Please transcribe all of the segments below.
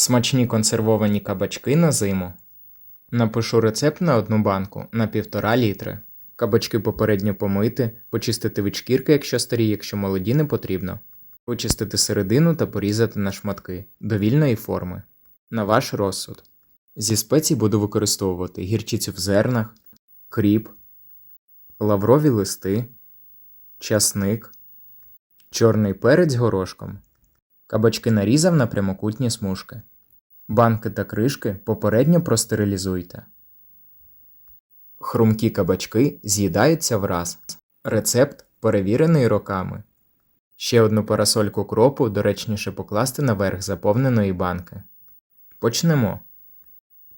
Смачні консервовані кабачки на зиму. Напишу рецепт на одну банку на 1,5 літри. Кабачки попередньо помити, почистити від шкірки, якщо старі, якщо молоді не потрібно. Вичистити середину та порізати на шматки довільної форми. На ваш розсуд. Зі спецій буду використовувати гірчицю в зернах, кріп, лаврові листи, часник, чорний перець горошком. Кабачки нарізав на прямокутні смужки. Банки та кришки попередньо простерилізуйте. Хрумкі кабачки з'їдаються враз. Рецепт перевірений роками. Ще одну парасольку кропу доречніше покласти наверх заповненої банки. Почнемо.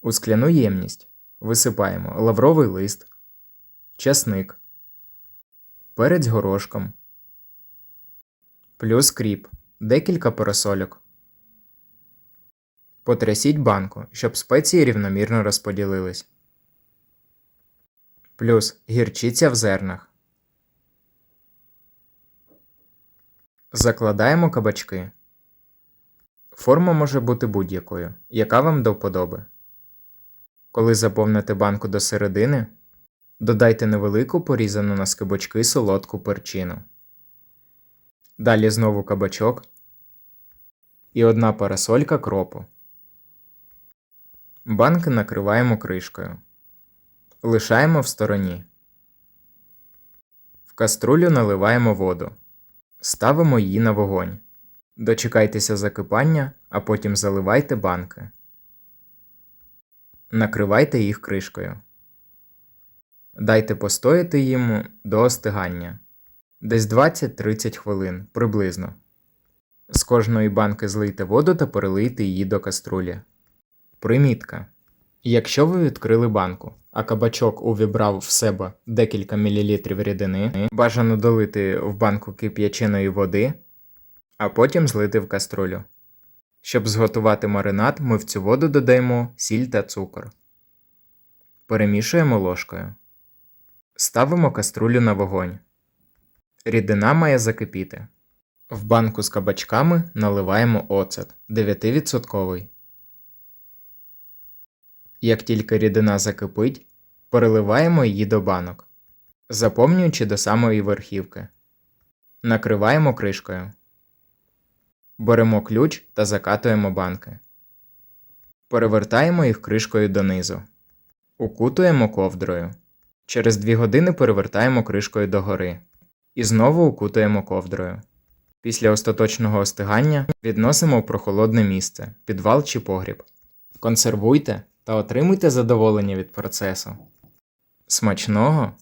У скляну ємність висипаємо лавровий лист, часник, перець горошком, плюс кріп, декілька парасольок. Потрясіть банку, щоб спеції рівномірно розподілились. Плюс гірчиця в зернах. Закладаємо кабачки. Форма може бути будь-якою, яка вам до вподоби. Коли заповните банку до середини, додайте невелику порізану на скибочки солодку перчину. Далі знову кабачок і одна парасолька кропу. Банки накриваємо кришкою. Лишаємо в стороні. В каструлю наливаємо воду. Ставимо її на вогонь. Дочекайтеся закипання, а потім заливайте банки. Накривайте їх кришкою. Дайте постояти їм до остигання. Десь 20-30 хвилин приблизно. З кожної банки злийте воду та перелийте її до каструлі. Примітка. Якщо ви відкрили банку, а кабачок увібрав в себе декілька мілілітрів рідини, бажано долити в банку кип'яченої води, а потім злити в каструлю. Щоб зготувати маринад, ми в цю воду додаємо сіль та цукор. Перемішуємо ложкою. Ставимо каструлю на вогонь. Рідина має закипіти. В банку з кабачками наливаємо оцет 9%. Як тільки рідина закипить, переливаємо її до банок, заповнюючи до самої верхівки. Накриваємо кришкою. Беремо ключ та закатуємо банки. Перевертаємо їх кришкою донизу. Укутуємо ковдрою. Через 2 години перевертаємо кришкою догори. І знову укутуємо ковдрою. Після остаточного остигання відносимо в прохолодне місце, підвал чи погріб. Консервуйте та отримуйте задоволення від процесу. Смачного